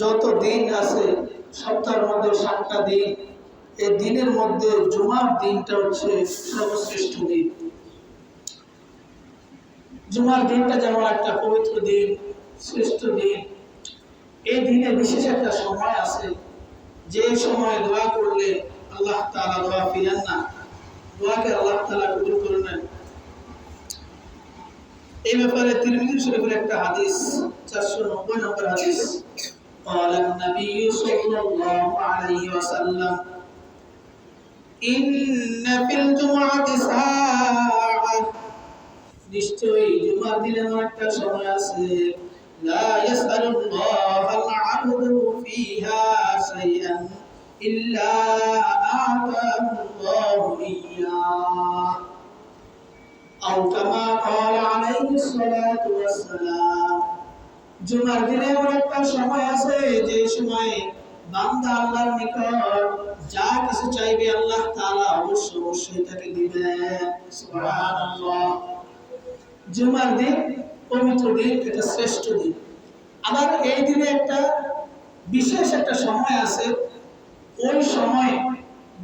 যত দিন আছে, সপ্তাহের মধ্যে সাতটা দিন। এই দিনের মধ্যে জুমার দিনটা হচ্ছে সর্বশ্রেষ্ঠ দিন। জুমার দিনটা যেমন একটা পবিত্র দিন, শ্রেষ্ঠ দিন, এই দিনে বিশেষ একটা সময় আছে। যে সময় দোয়া করলে আল্লাহ তালা দোয়া ফিরেন না, দোয়াকে আল্লাহ তাআলা কবুল করে নেন। এই ব্যাপারে তিরমিজি শরীফের একটা হাদিস 490 নম্বর হাদিস। قال النبي صلى الله عليه وسلم إن في الجمعة ساعة নিশ্চয়ই জুমার দিনে এমন একটা সময় আছে لا يسأل الله العبد فيها شيئا إلا أعطاه الله إياه أو كما قال عليه الصلاة والسلام জুমার দিনে এমন একটা সময় আছে যে সময় বান্দা আল্লাহর নিকট যা কিছু চাইবে আল্লাহ তাআলা অবশ্যই অবশ্যই তাকে দিবেন সুবহানাল্লাহ। জুমার দিন পবিত্র দিন, এটা শ্রেষ্ঠ দিন। আবার এই দিনে একটা বিশেষ একটা সময় আছে, ওই সময়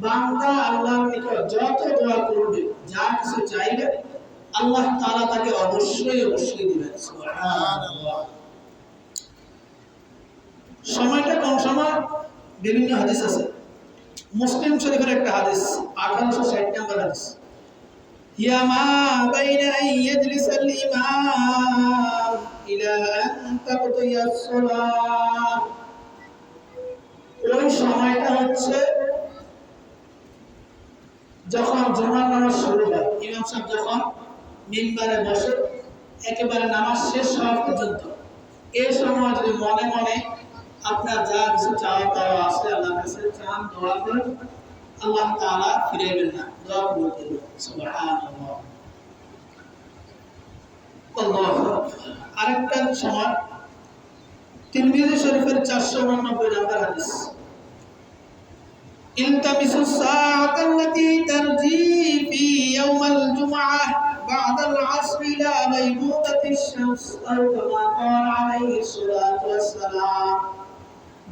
বান্দা আল্লাহর নিকট যত দোয়া করবে, যা কিছু চাইবে, আল্লাহ তাআলা তাকে অবশ্যই অবশ্যই দিবেন। সুবহানাল্লাহ। সময়টা কোন সময় বিভিন্ন হাদিস আছে মুসলিম শরীফের একটা হাদিস আঠারোশো ষাট নম্বর হাদিস هي ما بين أن يجلس الإمام إلى أن تقضي الصلاة ওই সময়টা হচ্ছে যখন জুমার নামাজ শুরু হয় ইমাম সাহেব যখন মিম্বারে বসে একেবারে নামাজ শেষ হওয়া পর্যন্ত এই সময় যদি মনে মনে আপনার যা কিছু চাওয়া পাওয়া আছে আল্লাহর কাছে চান দোয়া করেন আল্লাহ তাআলা ফিরাইবেন না দোয়া কবুল করবেন সুবহানাল্লাহ আল্লাহু আকবার আরেকটা সময় তিরমিজি শরীফের 499 নম্বর হাদিস التمسوا الساعة التي ترجي في يوم الجمعة بعد العصر إلى غيبوبة الشمس أو كما قال عليه الصلاة والسلام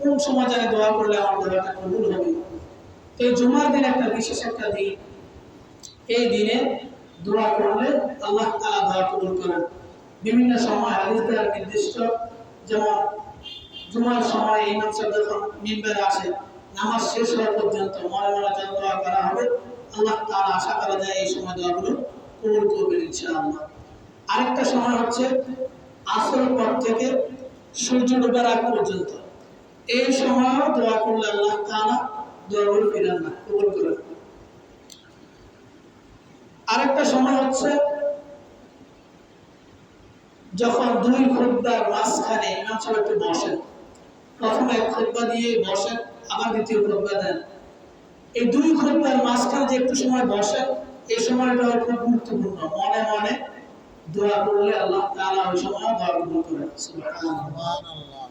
কোন সময় জানে দোয়া করলে আমার দোয়াটা কবুল হবে। তো এই জুমার দিন একটা বিশেষ একটা দিন। এই দিনে দোয়া করলে আল্লাহ তালা দোয়া কবুল করেন। বিভিন্ন সময় হাদিস দ্বারা নির্দিষ্ট, যেমন জুমার সময় ইমাম সাহেব যখন মিম্বারে আসে, নামাজ শেষ হওয়া পর্যন্ত মনে মনে যা দোয়া করা হবে, আল্লাহ তালা আশা করা যায় এই সময় দোয়াগুলো কবুল করবেন ইনশাআল্লাহ। আরেকটা সময় হচ্ছে আসরের পর থেকে সূর্য ডোবার আগ পর্যন্ত। এই সময়ও দোয়া করলে আল্লাহ তাআলা দোয়াগুলো ফিরান না, কবুল করেন আরেকটা সময় হচ্ছে যখন দুই খুতবার মাঝখানে ইমাম সাহেব একটু বসেন। প্রথমে এক খুতবা দিয়ে বসেন, আবার দ্বিতীয় খুতবা দেন। এই দুই খুতবার মাঝখানে যে একটু সময় বসেন, এই সময়টা খুব গুরুত্বপূর্ণ। মনে মনে দোয়া করলে আল্লাহ তাআলা ওই সময় দোয়া কবুল করেন সুবহানাল্লাহ।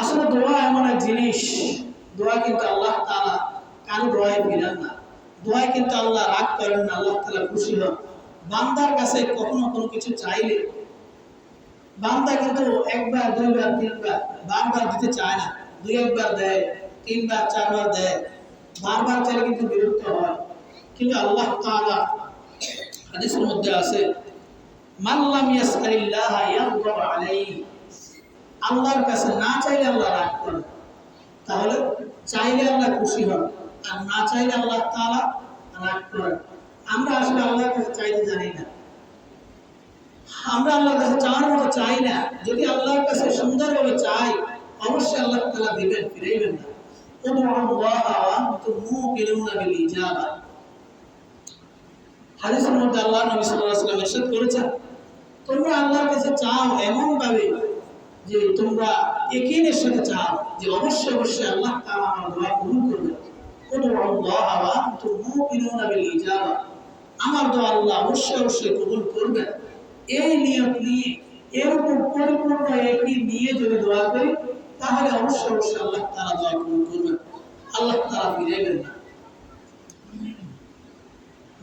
আসলে দোয়া এমন এক জিনিস, দোয়া কিন্তু আল্লাহ তাআলা কারও দোয়ায় ফিরান না। দোয়ায় কিন্তু আল্লাহ রাগ করেন না, আল্লাহ তালা খুশি হন। বান্দার কাছে কখনো কোনো কিছু চাইলে বান্দা কিন্তু একবার, দুইবার, তিনবার, বারবার দিতে চায় না। দুই একবার দেয়, তিনবার, চারবার দেয়, বারবার চাইলে কিন্তু বিরক্ত হয়। কিন্তু আল্লাহ তাআলা হাদিসের মধ্যে আছে মাল্লাম ইয়াসআলিল্লাহ ইয়াগদাব আলাইহি আল্লাহর কাছে না চাইলে আল্লাহ রাগ করেন তাহলে চাইলে আল্লাহ খুশি হন, আর না চাইলে আল্লাহ তাআলা রাগ করেন। আমরা আসলে আল্লাহর কাছে চাইতে জানি না। আমরা আল্লাহর কাছে চাওয়ার মতো চাই না। যদি আল্লাহর কাছে সুন্দরভাবে চাই, অবশ্যই আল্লাহ তালা দিবেন, ফিরাইবেন না। আল্লাহ নবী ওয়াসাল্লাম করেছেন, তোমরা আল্লাহর কাছে চাও এমন ভাবে যে তোমরা একিনের সাথে চাও, যে অবশ্যই অবশ্যই আল্লাহ তাআলা আমার দোয়া কবুল করবেন কোনো আল্লাহ ওয়া আনতুম মুমিনুনা বিল ইজাবা। আমার দোয়া আল্লাহ অবশ্যই অবশ্যই কবুল করবেন এই নিয়ত নিয়ে এরকম পরিপূর্ণ একই নিয়ে যদি দোয়া করি, তাহলে অবশ্যই অবশ্যই আল্লাহ তাআলা দোয়া কবুল করবেন আল্লাহ তাআলা ফিরাইবেন না।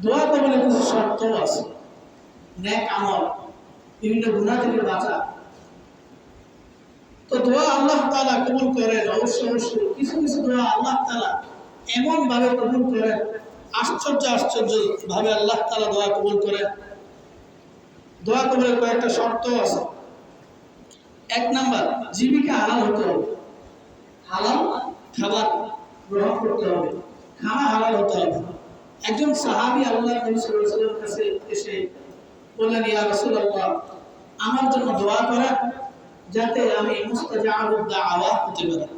দোয়া কবলে কিছু শর্ত আছে। ন্যাক আমল, বিভিন্ন গুণা থেকে বাঁচা। তো দোয়া আল্লাহ তাআলা কবুল করেন, অবশ্যই অবশ্যই। কিছু কিছু দোয়া আল্লাহ তাআলা এমন ভাবে কবুল করেন, আশ্চর্য আশ্চর্য ভাবে আল্লাহ তাআলা দোয়া কবুল করেন। দোয়া কবুলের কয়েকটা শর্ত আছে। এক নাম্বার, জীবিকা হালাল হতে হবে। হালাল খাবার গ্রহণ করতে হবে। খানা হালাল হতে হবে। একজন সাহাবী আল্লাহ কাছে এসে বললেন, ইয়া রাসূলুল্লাহ, আমার জন্য দোয়া করেন যাতে আমি মুস্তাজাবুদ দাওয়া হতে পারি।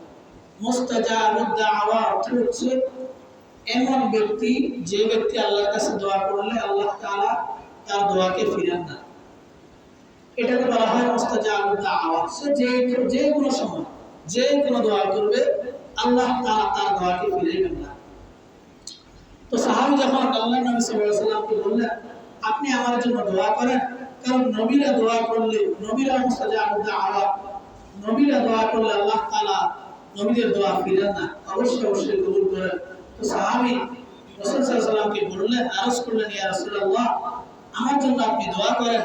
মুস্তাজাবুদ দাওয়া অর্থ হচ্ছে এমন ব্যক্তি, যে ব্যক্তি আল্লাহর কাছে দোয়া করলে আল্লাহ তাআলা তার দোয়াকে ফিরান না। এটাকে বলা হয় যে কোনো সময়, যে কোনো দোয়া করবে, আল্লাহ তাআলা তার দোয়াকে ফিরাইবেন না। তো সাহাবী যখন আল্লাহ নবী সাল্লাল্লাহু বললেন, আপনি আমার জন্য দোয়া করেন? কারণ নবীরা দোয়া করলে, নবীরা মুস্তাজাবুদ দাওয়া নবীরা দোয়া করলে আল্লাহ তাআলা নবীদের দোয়া ফিরান না। অবশ্যই অবশ্যই কবুল করেন। তো বললেন আরজ করলেন ইয়া আমার জন্য আপনি দোয়া করেন।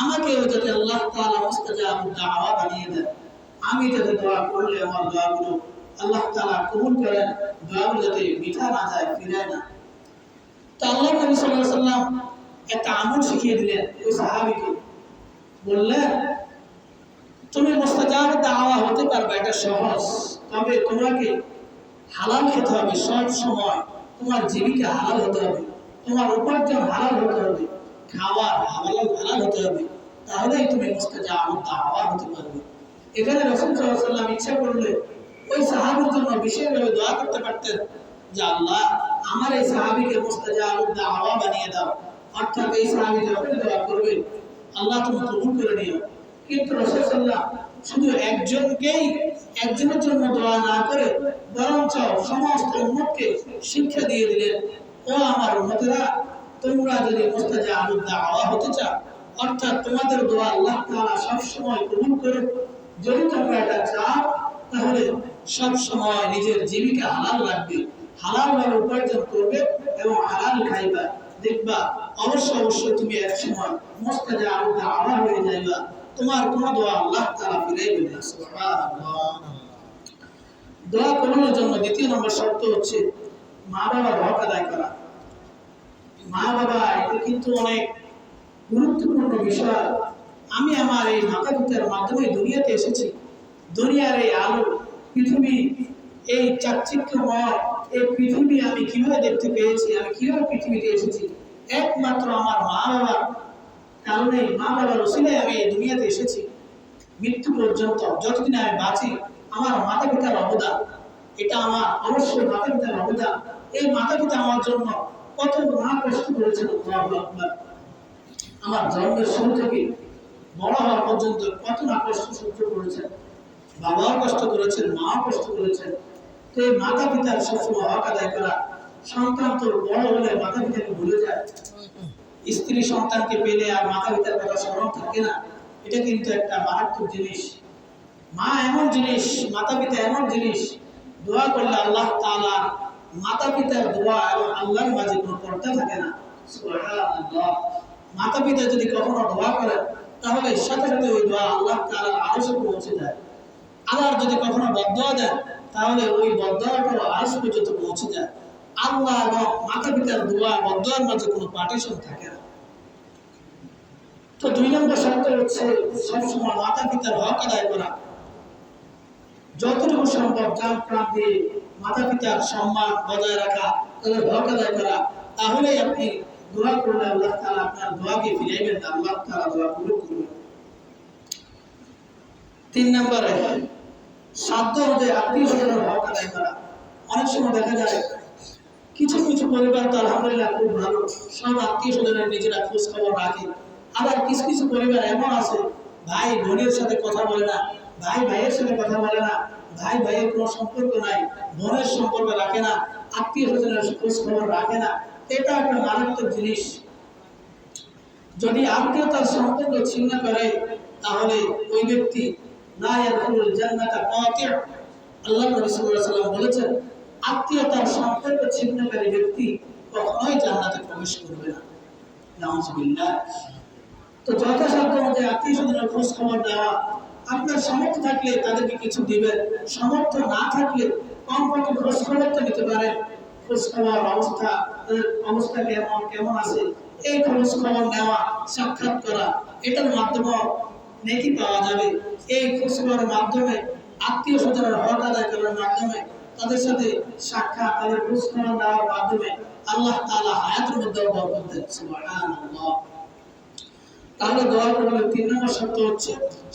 আমাকেও যাতে আল্লাহ তাআলা মুস্তাজাবুদ দাওয়া বানিয়ে দেন। আমি যাতে দোয়া করলে আমার দোয়াগুলো আল্লাহ তাআলা কবুল করেন, দোয়াগুলো যাতে মিঠা না যায়, ফিরায় না। তো আল্লাহ নবী সাল্লাল্লাহু একটা আমল শিখিয়ে দিলেন, ওই সাহাবীকে। বললেন, তুমি দাওয়া হতে পারবে, এটা সহজ। তবে তোমাকে হালাল খেতে হবে সব সময়। তোমার জীবিকা হালাল হতে হবে, তোমার উপার্জন হালাল হতে হবে, খাওয়ার হালাল হালাল হতে হবে। তাহলেই তুমি দাওয়া হতে পারবে। এখানে রাসূল সাল্লাম ইচ্ছা করলে ওই সাহাবীর জন্য বিশেষভাবে দোয়া করতে পারতেন যে, আল্লাহ, আমার এই সাহাবীকে মুস্তাজাব দাওয়া বানিয়ে দাও। অর্থাৎ এই সাহাবী যখন দোয়া করবে আল্লাহ তুমি কবুল করে নিও কিন্তু শুধু একজনকেই, একজনের জন্য দোয়া না করে বরঞ্চ সমস্ত শিক্ষা দিয়ে দিলেন, ও আমার উম্মতেরা, তোমরা যদি দাওয়া হতে চাও, অর্থাৎ তোমাদের দোয়া আল্লাহ তাআলা সব সময় কবুল করে যদি তোমরা এটা চাও, তাহলে সব সময় নিজের জীবিকা হালাল রাখবে, হালাল ভাবে উপার্জন করবে এবং হালাল খাইবা দেখবা, অবশ্যই অবশ্যই তুমি এক সময় মুস্তাজাব দাওয়া হয়ে যাইবা। তোমার কোন দোয়া আল্লাহ তাআলা ফিরাইবে দোয়া কবুলের জন্য দ্বিতীয় নম্বর শর্ত হচ্ছে মা বাবার হক আদায় করা। মা বাবা, এটা কিন্তু অনেক গুরুত্বপূর্ণ বিষয়। আমি আমার এই মাতা পিতার মাধ্যমে দুনিয়াতে এসেছি। দুনিয়ার এই আলো, পৃথিবী এই চাকচিক্যময় এই পৃথিবী আমি কীভাবে দেখতে পেয়েছি, আমি কীভাবে পৃথিবীতে এসেছি? একমাত্র আমার মা বাবার কারণে মা বাবার ওসিলায় আমি এই দুনিয়াতে এসেছি। মৃত্যু পর্যন্ত, যতদিন আমি বাঁচি, আমার মাতা পিতার অবদান। এটা আমার অবশ্যই মাতা পিতার অবদান। এই মাতা পিতা আমার জন্য কত মহা কষ্ট করেছেন আমার জন্মের শুরু থেকে বড় হওয়া পর্যন্ত কত না কষ্ট সহ্য করেছেন। বাবাও কষ্ট করেছেন, মাও কষ্ট করেছেন। এই মাতা পিতার সবসময় হক আদায় করা সন্তান বড় হলে মাতা পিতাকে ভুলে যায়। স্ত্রী সন্তানকে পেলে আর মাতা পিতার কথা স্মরণ থাকে না, এটা কিন্তু একটা মারাত্মক জিনিস। মা এমন জিনিস মাতা পিতা এমন জিনিস, দোয়া করলে আল্লাহ তাআলা মাতা পিতার দোয়া এবং আল্লাহর মাঝে কোনো পর্দা থাকে না। মাতা পিতা যদি কখনো দোয়া করেন, তাহলে সাথে সাথে ওই দোয়া আল্লাহ তাআলার আরশে পৌঁছে যায়। আল্লাহর যদি কখনো বদয়া দেন, তাহলে ওই বদয়াটাও আরশ পর্যন্ত পৌঁছে যায়। আল্লাহ এবং মাতা পিতার দোয়া, বদয়ার মাঝে কোনো পার্টিশন থাকে না। তো দুই নম্বর শর্ত হচ্ছে সবসময় মাতা পিতার হক আদায় করা। যতটুকু সম্ভব যান প্রাণ মাতা পিতার সম্মান বজায় রাখা, তাদের হক আদায় করা। তাহলেই আপনি দোয়া করলে আল্লাহ তাআলা আপনার দোয়াকে ফিরাইবেন আল্লাহ তাআলা দোয়া কবুল করবেন। তিন নম্বরে সাধ্য অনুযায়ী আত্মীয় স্বজনের আদায় করা। অনেক সময় দেখা যায়, কিছু কিছু পরিবার তো আলহামদুলিল্লাহ খুব ভালো। সব আত্মীয় স্বজনের নিজেরা খোঁজ খবর রাখে। আবার কিছু কিছু পরিবার এমন আছে, ভাই বোনের সাথে কথা বলে না, ভাই ভাইয়ের সাথে কথা বলে না, ভাই ভাইয়ের কোনো সম্পর্ক নাই, বোনের সম্পর্ক রাখে না, আত্মীয় স্বজনের খোঁজ খবর রাখে না। এটা একটা মারাত্মক জিনিস। যদি আত্মীয়তার সম্পর্ক ছিন্ন করে, তাহলে ওই ব্যক্তি জান্নাতা সম্পর্ক ব্যক্তি জান্নাতে প্রবেশ তো আত্মীয় দেওয়া আপনার থাকলে তাদেরকে কিছু দিবেন, সামর্থ্য না থাকলে কমপক্ষে খোঁজ খবর তো নিতে পারেন। খোঁজ খবর অবস্থা অবস্থা কেমন কেমন আছে? এই খোঁজ খবর নেওয়া, সাক্ষাৎ করা, এটার মাধ্যমে নেকি পাওয়া যাবে। এই খোঁজগুলোর মাধ্যমে, আত্মীয় স্বজনের হক আদায় করার মাধ্যমে, তাদের সাথে সাক্ষাৎ, তাদের খোঁজ দেওয়ার মাধ্যমে আল্লাহ তালা হায়াতের মধ্যে বরকত দিচ্ছে তাহলে দোয়া করলে তিন নম্বর শর্ত হচ্ছে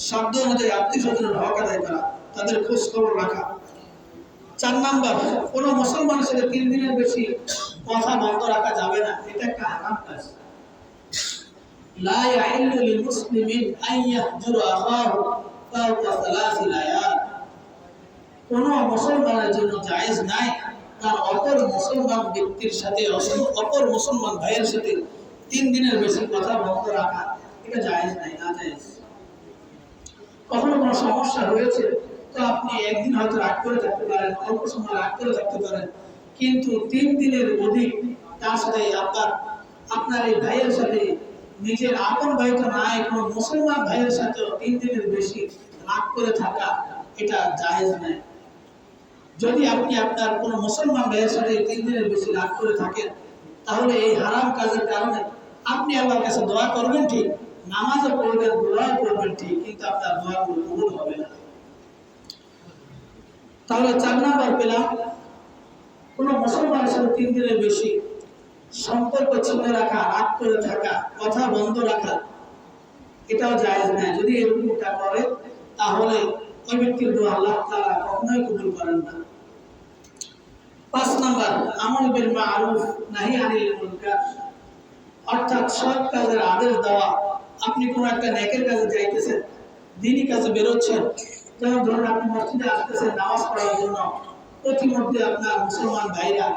শব্দ অনুযায়ী আত্মীয় স্বজনের হক আদায় করা, তাদের খোঁজ খবর রাখা। চার নাম্বার, কোনো মুসলমানের সাথে তিন দিনের বেশি কথা বন্ধ রাখা যাবে না, এটা একটা আরাম কাজ। লা ইয়াহিল্লু লিল মুসলিমিন আন ইয়াহজুরা আখাহু। কোনো মুসলমানের জন্য জায়েজ নাই। তার অপর মুসলমান ব্যক্তির সাথে অপর মুসলমান ভাইয়ের সাথে তিন দিনের বেশি কথা বন্ধ রাখা, এটা জায়েজ নাই, না জায়েজ। কখনো কোনো সমস্যা রয়েছে তো আপনি একদিন হয়তো রাগ করে থাকতে পারেন, অল্প সময় রাগ করে থাকতে পারেন। কিন্তু তিন দিনের অধিক তার সাথে আপনার আপনার এই ভাইয়ের সাথে নিজের আপন ভাই তো নাই কোনো মুসলমান ভাইয়ের সাথে তিন দিনের বেশি রাগ করে থাকা এটা জায়েজ নাই যদি আপনি আপনার কোনো মুসলমান ভাইয়ের সাথে তিন দিনের বেশি রাগ করে থাকেন, তাহলে এই হারাম কাজের কারণে আপনি আল্লাহর কাছে দোয়া করবেন ঠিক, নামাজও পড়বেন দোয়া করবেন ঠিক, কিন্তু আপনার দোয়াগুলো কবুল হবে না। তাহলে চার নাম্বার পেলাম, কোনো মুসলমানের সাথে তিন দিনের বেশি সম্পর্ক ছিন্ন রাখা, রাগ করে থাকা, কথা বন্ধ রাখা, এটাও জায়েজ নয়। যদি এরকমটা করে, তাহলে ওই ব্যক্তির দোয়া আল্লাহ তাআলা কখনোই কবুল করেন না। পাঁচ নাম্বার, আমল বিল মারুফ, নাহি আনিল মুনকার। অর্থাৎ সৎ কাজের আদেশ দেওয়া। আপনি কোনো একটা নেকের কাজে যাইতেছেন, দিনই কাজে বেরোচ্ছেন। যেমন ধরুন আপনি মসজিদে আসতেছেন, নামাজ পড়ার জন্য। প্রতিমধ্যে আপনার মুসলমান ভাইরা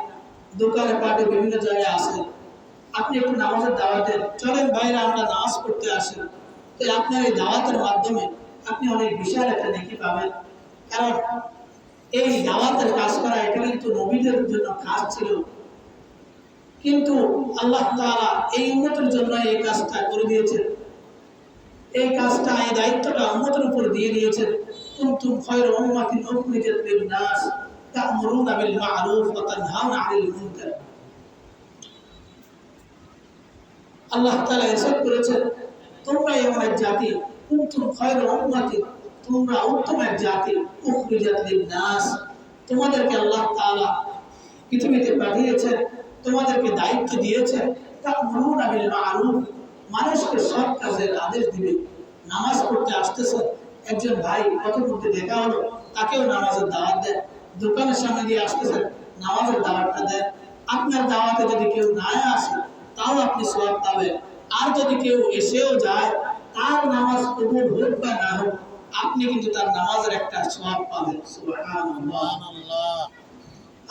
দোকানে, পাটে বিভিন্ন জায়গায় আসেন। আপনি একটু নামাজের দাওয়াত দেন। চলেন ভাইরা আমরা নামাজ পড়তে আসি। তো আপনার এই দাওয়াতের মাধ্যমে আপনি অনেক বিশাল একটা নেকি পাবেন। কারণ এই দাওয়াতের কাজ করা এটা কিন্তু নবীদের জন্য কাজ ছিল। কিন্তু আল্লাহ তাআলা এই উম্মতের জন্য এই কাজটা করে দিয়েছেন। এই কাজটা, এই দায়িত্বটা উম্মতের উপর দিয়ে দিয়েছেন। কুনতুম খায়রা উম্মাতিন উখরিজাত লিন-নাস। তা'মুরুনা বিল মা'রুফ ওয়া তানহাউনা 'আনিল মুনকার আল্লাহ তাআলা ইরশাদ করেছেন, তোমরা এমন জাতি, কুনতুম খায়রা উম্মাতিন তোমরা উত্তম এক জাতি, উখরিজাত লিন-নাস। তোমাদেরকে আল্লাহ তাআলা পৃথিবীতে পাঠিয়েছেন, তোমাদেরকে দায়িত্ব দিয়েছেন। তা মনুন আবিল মারুফ মানুষকে সৎ কাজের আদেশ দিবে। নামাজ পড়তে আসতেছে, একজন ভাই কত মধ্যে দেখা হলো, তাকেও নামাজের দাওয়াত দেন। দোকানের সামনে দিয়ে আসতেছেন, নামাজের দাওয়াতটা দেন। আপনার দাওয়াতে যদি কেউ না আসে, তাও আপনি সব পাবেন। আর যদি কেউ এসেও যায়, তার নামাজ কবুল হোক বা না হোক, আপনি কিন্তু তার নামাজের একটা সব পাবেন।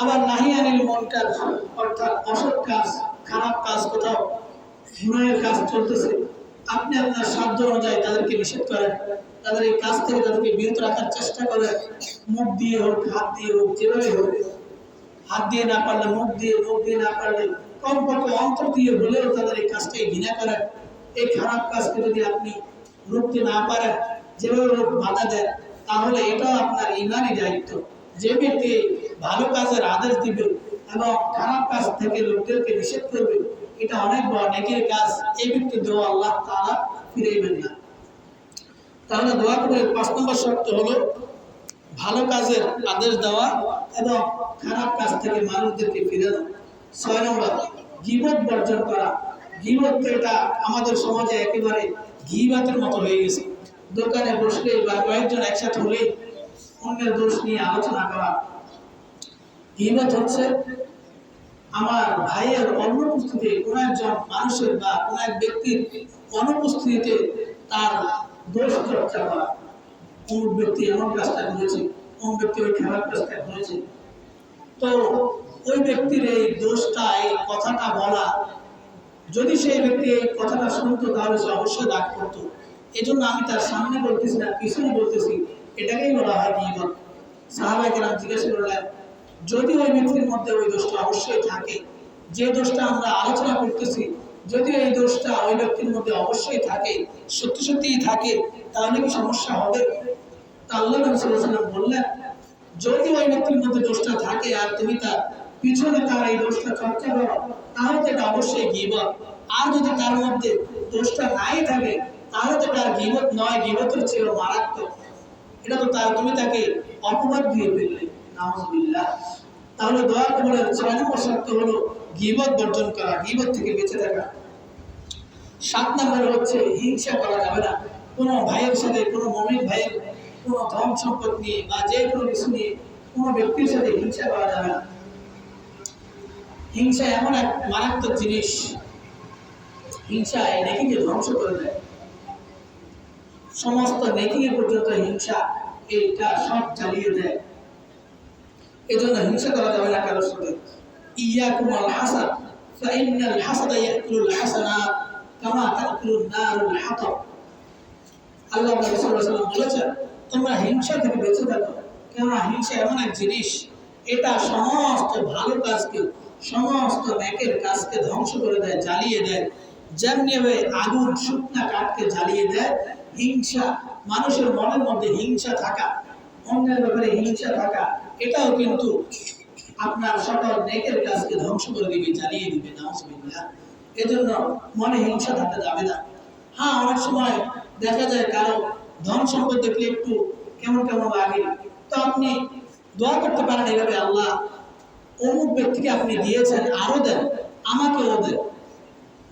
আবার নাহি আনিল মনকার, অর্থাৎ অসৎ কাজ, খারাপ কাজ কোথাও, গুনাহের কাজ চলতেছে। আপনি আপনার সাধ্য অনুযায়ী তাদেরকে নিষেধ করেন। তাদের এই কাজ থেকে তাদেরকে বিরত রাখার চেষ্টা করে, মুখ দিয়ে হোক, হাত দিয়ে হোক, যেভাবে হোক। হাত দিয়ে না পারলে মুখ দিয়ে মুখ দিয়ে না পারলে কমপক্ষে অন্তর দিয়ে হলেও তাদের এই কাজটাকে ঘৃণা করেন। এই খারাপ কাজকে যদি আপনি রুখতে না পারেন, যেভাবে হোক বাধা দেন তাহলে এটাও আপনার ইমানই দায়িত্ব। যে ব্যক্তি ভালো কাজের আদেশ দিবে এবং খারাপ কাজ থেকে লোকদেরকে নিষেধ করবে, এটা অনেক বড় নেকের কাজ। এই ব্যক্তি দোয়া আল্লাহ তাআলা ফিরাইবেন না। তাহলে দোয়া করে পাঁচ নম্বর শর্ত হলো ভালো কাজের আদেশ দেওয়া এবং খারাপ কাজ থেকে মানুষদেরকে ফিরানো ছয় নম্বর, গিবত বর্জন করা। গিবত এটা আমাদের সমাজে একেবারে ঘিবাতের মতো হয়ে গেছে। দোকানে বসলে বা কয়েকজন একসাথে হলেই অন্যের দোষ নিয়ে আলোচনা করা। গিবত হচ্ছে আমার ভাইয়ের অনুপস্থিতিতে কোনো একজন মানুষের বা কোনো এক ব্যক্তির অনুপস্থিতিতে তার করা ব্যক্তি এমন ব্যক্তি ওই তো ওই ব্যক্তির এই দোষটা, এই কথাটা বলা, যদি সেই ব্যক্তি এই কথাটা শুনতো, তাহলে সে অবশ্যই দাগ করতো। এই জন্য আমি তার সামনে বলতেছি না, পিছনে বলতেছি, এটাকেই বলা হয় গিবত সাহাবাই কেরাম জিজ্ঞাসা করলেন, যদি ওই ব্যক্তির মধ্যে ওই দোষটা অবশ্যই থাকে, যে দোষটা আমরা আলোচনা করতেছি যদি এই দোষটা ওই ব্যক্তির মধ্যে অবশ্যই থাকে, সত্যি সত্যিই থাকে, তাহলে কি সমস্যা হবে? আল্লাহ বললেন, যদি ওই ব্যক্তির মধ্যে দোষটা থাকে আর তুমি তার পিছনে তার এই দোষটা চর্চা করো, তাহলে এটা অবশ্যই গিবত। আর যদি তার মধ্যে দোষটা নাই থাকে, তাহলে তো তার গিবত নয়, গিবতের চেয়েও মারাত্মক। এটা তো তার, তুমি তাকে অপবাদ দিয়ে ফেললে তাহলে দয়া করে শর্ত হলো গিবত বর্জন করা, গিবত থেকে বেঁচে থাকা। সাত নম্বর হচ্ছে হিংসা করা যাবে না। কোনো ভাইয়ের সাথে, কোনো মমিন ভাইয়ের কোনো ধন সম্পদ নিয়ে বা যে কোনো কিছু নিয়ে কোনো ব্যক্তির সাথে হিংসা করা যাবে না। হিংসা এমন এক মারাত্মক জিনিস। হিংসা এই নেকিকে ধ্বংস করে দেয়। সমস্ত নেকিকে পর্যন্ত হিংসা এটা সব চালিয়ে দেয়। এই জন্য হিংসা করা যাবে না কারোর সাথে। ইয়াকুম আল হাসাদ فإن الحسد يأكل الحسنات كما تأكل النار الحطب আল্লাহ নবী সাল্লাল্লাহু আলাইহি ওয়াসাল্লাম বলেছেন তোমরা হিংসা থেকে বেঁচে থাকো কেননা হিংসা এমন এক জিনিস এটা সমস্ত ভালো কাজকে সমস্ত নেকের কাজকে ধ্বংস করে দেয় জ্বালিয়ে দেয় যেমনি ভাবে আগুন শুকনা কাঠকে জ্বালিয়ে দেয় হিংসা মানুষের মনের মধ্যে হিংসা থাকা অন্যের ব্যাপারে হিংসা থাকা এটাও কিন্তু আপনার সকল নেকের কাজকে ধ্বংস করে দিবে জ্বালিয়ে দিবে নাউজুবিল্লাহ এজন্য মনে হিংসা থাকা যাবে না। হ্যাঁ অনেক সময় দেখা যায় কারও ধন সম্পদ দেখলে একটু কেমন কেমন লাগে। তো আপনি দোয়া করতে পারেন এইভাবে, আল্লাহ অমুক ব্যক্তিকে আপনি দিয়েছেন আরও দেন, আমাকেও দেন।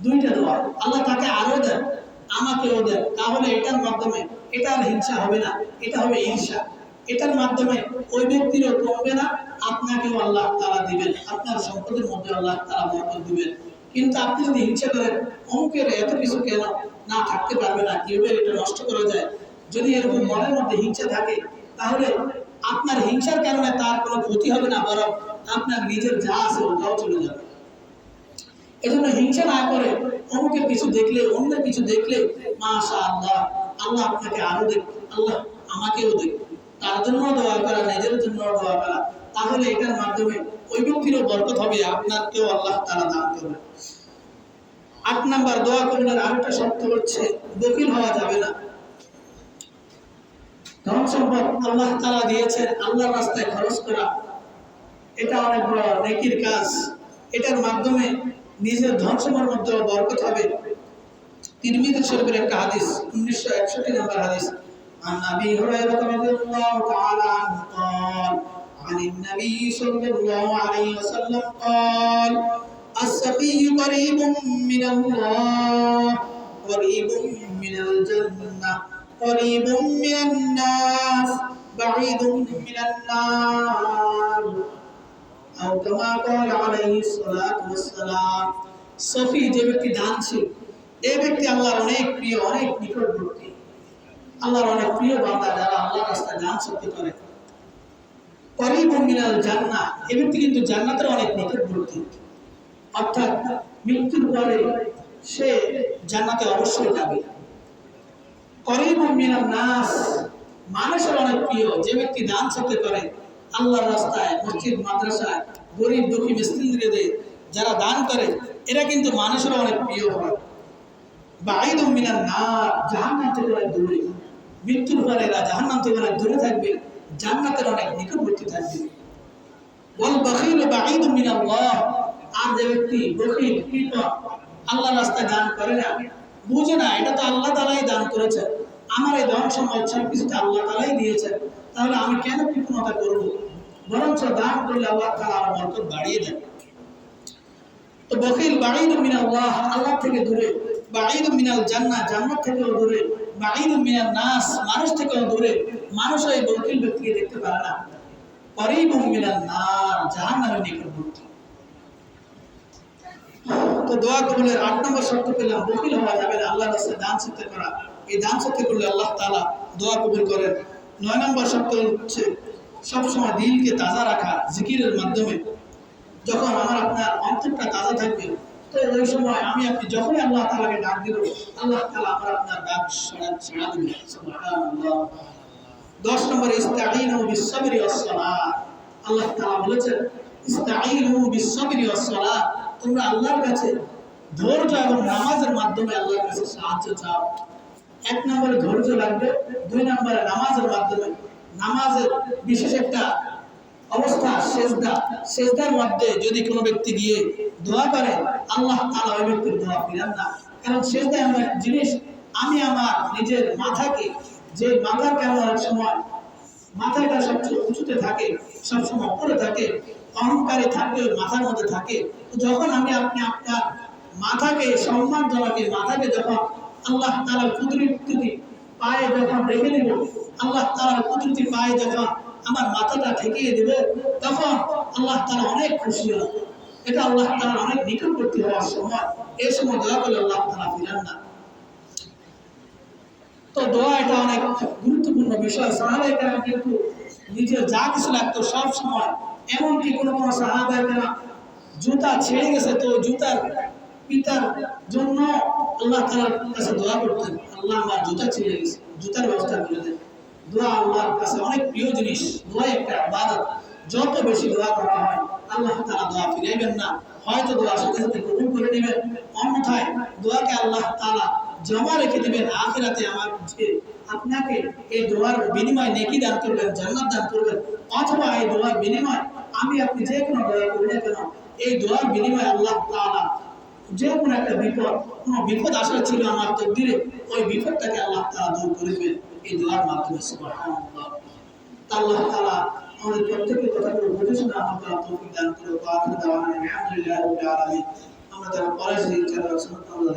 দুইটা দোয়া। আল্লাহ তাকে আরও দেন, আমাকেও দেন। তাহলে এটার মাধ্যমে এটা আর হিংসা হবে না, এটা হবে ঈর্ষা এটার মাধ্যমে ওই ব্যক্তিরও কমবে না আপনাকেও আল্লাহ তারা দিবেন, আপনার সম্পদের মধ্যে আল্লাহ তারা বরকত দিবেন। কিন্তু আপনি যদি হিংসা করেন, অমুকের এত কিছু কেন না থাকতে পারবে না, কীভাবে এটা নষ্ট করা যায়? যদি এরকম মনের মধ্যে হিংসা থাকে, তাহলে আপনার হিংসার কারণে তার কোনো ক্ষতি হবে না, বরং আপনার নিজের যা আছে ওটাও চলে যাবে। এজন্য হিংসা না করে অমুকের কিছু দেখলে অন্য কিছু দেখলে মাশা আল্লাহ আল্লাহ আপনাকে আরও দেখ, আল্লাহ আমাকেও দেখ। তার জন্য দোয়া করা, নিজের জন্য দোয়া করা। তাহলে এটার মাধ্যমে ওই ব্যক্তিরও বরকত হবে আপনাকেও আল্লাহ তারা দান করবে আট নাম্বার, দোয়া কবুলের আরেকটা শর্ত হচ্ছে বকিল হওয়া যাবে না। ধন সম্পদ আল্লাহ তারা দিয়েছেন, আল্লাহর রাস্তায় খরচ করা। এটা অনেক বড় নেকির কাজ। এটার মাধ্যমে নিজের ধন সম্পদের মধ্যে বরকত হবে। তিরমিজি শরীফের একটা হাদিস, উনিশশো একষট্টি নম্বর হাদিস। عن ابي هريره رضي الله تعالى عنه قال عن النبي صلى الله عليه وسلم قال السقي قريب من الله قريب من الجنه قريب من الناس بعيد من النار أو كما قال عليه الصلاة والسلام সফি যে ব্যক্তি দানশীল এই ব্যক্তি আল্লাহর অনেক প্রিয় অনেক নিকটবর্তী আল্লাহর অনেক প্রিয় যারা আল্লাহর রাস্তায় মিনাল ব্যক্তি কিন্তু জান্নাতের অনেক অর্থাৎ মৃত্যুর পরে সে জান্নাতে অবশ্যই যাবে। মিনাল মানুষের অনেক প্রিয়, যে ব্যক্তি দান সত্যি করে, আল্লাহর রাস্তায়, মসজিদ, মাদ্রাসায়, গরিব, দুঃখী মিস্ত্রিদের যারা দান করে, এরা কিন্তু মানুষের অনেক প্রিয় হয়। বাইদ মিনার না জাহান্নাম থেকে অনেক দূরে। মৃত্যুর পরে এরা জাহান্নাম থেকে অনেক দূরে থাকবে, জান্নাতের অনেক নিকটবর্তী থাকবে। বখিল মিনাল্লাহ, আর যে ব্যক্তি বখিল আল্লাহ রাস্তায় দান করে না, বুঝে না, এটা তো আল্লাহ তালাই দান করেছে আমার এই ধন সব কিছুটা আল্লাহ তালাই দিয়েছে তাহলে আমি কেন কৃপণতা করব? বরঞ্চ দান করলে আল্লাহ তালা আমার বাড়িয়ে দেন। তো বকিল বাড়িদ মিনাল্লাহ, আল্লাহ থেকে দূরে বাড়িদ মিনাল জান্নাহ, জান্নাত থেকেও দূরে মানুষ থেকেও দূরে, মানুষ বকিল ব্যক্তিকে দেখতে পারে না। নিকটবর্তী তো দোয়া কবুলের আট নম্বর শর্ত পেলাম, বকিল হওয়া যাবে না আল্লাহ রাস্তায় দান করা। এই দান সত্যি করলে আল্লাহ তাআলা দোয়া কবুল করেন। নয় নম্বর শর্ত হচ্ছে, সবসময় দিলকে তাজা রাখা, জিকিরের মাধ্যমে। যখন আমার আপনার অন্তরটা তাজা থাকবে ওই সময় আমি আপনি যখনই আল্লাহ ডাক আল্লাহ তালা আমার আপনার দশ ওয়াস-সালাহ আল্লাহ ওয়াস-সালাহ তোমরা আল্লাহর কাছে ধৈর্য এবং নামাজের মাধ্যমে আল্লাহর কাছে সাহায্য চাও। এক নম্বরে ধৈর্য লাগবে, দুই নম্বরে নামাজের মাধ্যমে। নামাজের বিশেষ একটা অবস্থা সেজদা, সেজদার মধ্যে যদি কোনো ব্যক্তি গিয়ে দোয়া করে, আল্লাহ তাআলা ওই ব্যক্তির দোয়া ফিরান না। কারণ সেজদা এমন এক জিনিস, আমি আমার নিজের মাথাকে যে মাথার অনেক সময় মাথাটা সবচেয়ে উঁচুতে থাকে, সবসময় উপরে থাকে, অহংকারে থাকে মাথার মধ্যে থাকে, যখন আমি আপনি আপনার মাথাকে সম্মানজনক এই মাথাকে যখন আল্লাহ তাআলার কুদরতি পায়ে যখন রেখে দিব, আল্লাহ তাআলার কুদরতি পায়ে যখন আমার মাথাটা ঠেকিয়ে দেবে, তখন আল্লাহ তাআলা অনেক খুশি হয় এটা আল্লাহ তাআলা অনেক নিকটবর্তী হওয়ার সময়। এই সময় দয়া করে আল্লাহ তাআলা ফিরান না। তো দোয়া এটা অনেক গুরুত্বপূর্ণ বিষয়। সাহাবাই কেরাম কিন্তু নিজের যা কিছু লাগতো সব সময়, এমনকি কোনো কোনো সাহাবাই কেরাম জুতা ছেড়ে গেছে, তো জুতার পিতার জন্য আল্লাহ তাআলার কাছে দোয়া করতেন, আল্লাহ আমার জুতা ছেড়ে গেছে, জুতার ব্যবস্থা করে দেন দোয়া আল্লাহর কাছে অনেক প্রিয় জিনিস দোয়া একটা ইবাদত। যত বেশি দোয়া করা হয়, আল্লাহ তাআলা দোয়া ফিরাইবেন না। হয়তো দোয়া সাথে সাথে কবুল করে নেবেন। অন্যথায় দোয়াকে আল্লাহ তাআলা জমা রেখে দিবেন। আখিরাতে আমার আপনাকে এই দোয়ার বিনিময় নেকি দান করবেন, জান্নাত দান করবেন, অথবা এই দোয়ার বিনিময় আমি আপনি যে কোনো দোয়া করি না কেন, এই দোয়ার বিনিময় আল্লাহ তাআলা যে কোনো একটা বিপদ, কোনো বিপদ আসা ছিল আমার তকদিরে, ওই বিপদটাকে আল্লাহ তাআলা দূর করে দিবেন। এই দোয়ার মাধ্যমে আল্লাহ তাআলা আমাদের প্রত্যেকের কথাগুলো বুঝেছেন আমাকে তৌফিক দান করে আলহামদুলিল্লাহ আমরা যারা রাখছি আমরা